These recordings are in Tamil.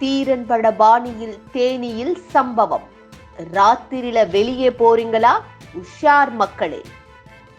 தீரன் பட பாணியில் தேனியில் சம்பவம். ராத்திரில வெளியே போறீங்களா? உஷார் மக்களே.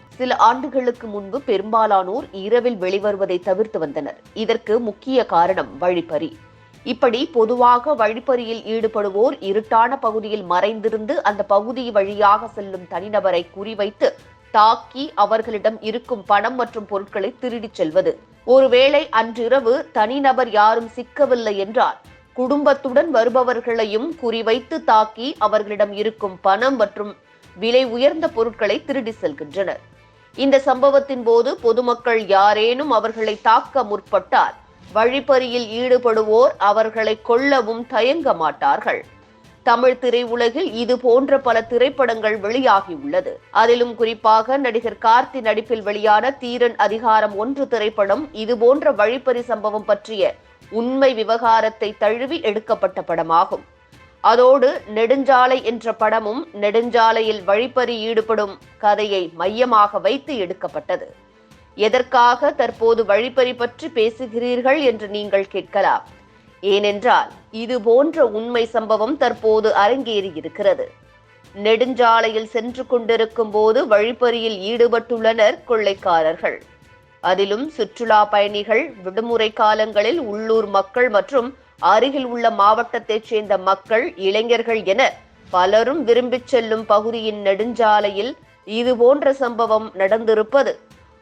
சில ஆண்டுகளுக்கு முன்பு பெரும்பாலானோர் இரவில் வெளிவருவதை தவிர்த்து வந்தனர். இதற்கு முக்கிய காரணம் வழிப்பறி. இப்படி பொதுவாக வழிப்பறியில் ஈடுபடுவோர் இருட்டான பகுதியில் மறைந்திருந்து அந்த பகுதி வழியாக செல்லும் தனிநபரை குறிவைத்து தாக்கி அவர்களிடம் இருக்கும் பணம் மற்றும் பொருட்களை திருடிச் செல்வது. ஒருவேளை அன்றிரவு தனிநபர் யாரும் சிக்கவில்லை என்றால் குடும்பத்துடன் வருபவர்களையும் குறிவைத்து தாக்கி அவர்களிடம் இருக்கும் பணம் மற்றும் விலை உயர்ந்த பொருட்களை திருடி செல்கின்றனர். இந்த சம்பவத்தின் போது பொதுமக்கள் யாரேனும் அவர்களை தாக்க முற்பட்டால் வழிப்பறியில் ஈடுபடுவோர் அவர்களை கொல்லவும் தயங்க மாட்டார்கள். தமிழ் திரையுலகில் இது போன்ற பல திரைப்படங்கள் வெளியாகியுள்ளது அதிலும் குறிப்பாக நடிகர் கார்த்தி நடிப்பில் வெளியான தீரன் அதிகாரம் ஒன்று திரைப்படம் இது போன்ற வழிப்பறி சம்பவம் பற்றிய உண்மை விவகாரத்தை தழுவி எடுக்கப்பட்ட படமாகும். அதோடு நெடுஞ்சாலை என்ற படமும் நெடுஞ்சாலையில் வழிப்பறி ஈடுபடும் கதையை மையமாக வைத்து எடுக்கப்பட்டது. எதற்காக தற்போது வழிப்பறி பற்றி பேசுகிறீர்கள் என்று நீங்கள் கேட்கலாம். ஏனென்றால் இது போன்ற உண்மை சம்பவம் தற்போது அரங்கேறியிருக்கிறது நெடுஞ்சாலையில் சென்று கொண்டிருக்கும் போது வழிப்பறியில் ஈடுபட்டுள்ளனர் கொள்ளைக்காரர்கள். அதிலும் சுற்றுலா பயணிகள் விடுமுறை காலங்களில் உள்ளூர் மக்கள் மற்றும் அருகில் உள்ள மாவட்டத்தைச் சேர்ந்த மக்கள் இளைஞர்கள் என பலரும் விரும்பிச் செல்லும் பகுதியின் நெடுஞ்சாலையில் இது போன்ற சம்பவம் நடந்திருப்பது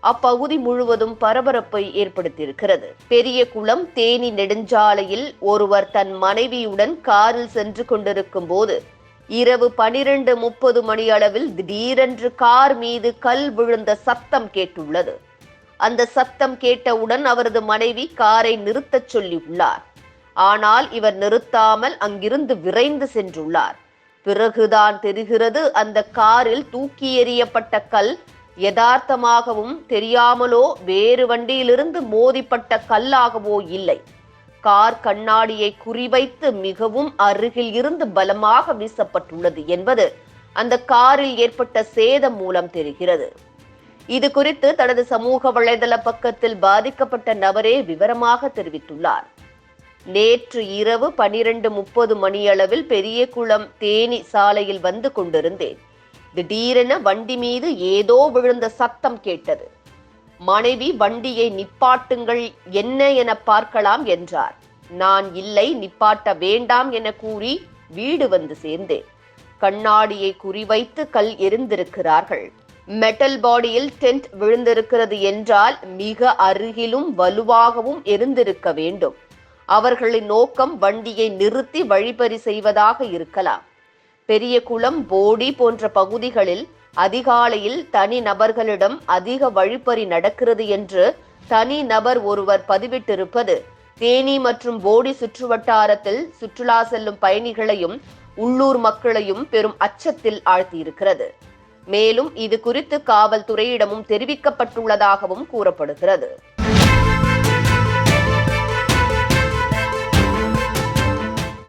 அப்பகுதி முழுவதும் பரபரப்பை ஏற்படுத்தியிருக்கிறது. பெரிய குளம் தேனி நெடுஞ்சாலையில் ஒருவர் தன் மனைவியுடன் காரில் சென்று கொண்டிருக்கும் போது இரவு பனிரெண்டு முப்பது மணி அளவில் திடீரென்று கார் மீது கல் விழுந்த சத்தம் கேட்டுள்ளது. அந்த சத்தம் கேட்டவுடன் அவரது மனைவி காரை நிறுத்தச் சொல்லியுள்ளார். ஆனால் இவர் நிறுத்தாமல் அங்கிருந்து விரைந்து சென்றுள்ளார். பிறகுதான் தெரிகிறது அந்த காரில் தூக்கி எறியப்பட்ட கல் யதார்த்தமாகவும் தெரியாமலோ வேறு வண்டியிலிருந்து மோதிப்பட்ட கல்லாகவோ இல்லை. கார் கண்ணாடியை குறிவைத்து மிகவும் அருகில் இருந்து பலமாக வீசப்பட்டுள்ளது என்பது அந்த காரில் ஏற்பட்ட சேதம் மூலம் தெரிகிறது. இது குறித்து தனது சமூக வலைதள பக்கத்தில் பாதிக்கப்பட்ட நபரே விவரமாக தெரிவித்துள்ளார். நேற்று இரவு பனிரெண்டு முப்பது மணியளவில் பெரிய குளம் தேனி சாலையில் வந்து கொண்டிருந்தேன். திடீரென வண்டி மீது ஏதோ விழுந்த சத்தம் கேட்டது. மனைவி வண்டியை நிப்பாட்டுங்கள் என்ன என பார்க்கலாம் என்றார். நான் இல்லை நிப்பாட்ட வேண்டாம் என கூறி வீடு வந்து சேர்ந்தேன். கண்ணாடியை குறிவைத்து கல் எரிந்திருக்கிறார்கள் மெட்டல் பாடியில் டென்ட் விழுந்திருக்கிறது என்றால் மிக அருகிலும் வலுவாகவும் இருந்திருக்க வேண்டும். அவர்களின் நோக்கம் வண்டியை நிறுத்தி வழிபறி செய்வதாக இருக்கலாம். பெரிய குளம் போடி போன்ற பகுதிகளில் அதிகாலையில் தனி நபர்களிடம் அதிக வழிப்பறி நடக்கிறது என்று தனி நபர் ஒருவர் பதிவிட்டிருப்பது தேனி மற்றும் போடி சுற்றுவட்டாரத்தில் சுற்றுலா செல்லும் பயணிகளையும் உள்ளூர் மக்களையும் பெரும் அச்சத்தில் ஆழ்த்தியிருக்கிறது. மேலும் இது குறித்து காவல்துறையிடமும் தெரிவிக்கப்பட்டுள்ளதாகவும் கூறப்படுகிறது.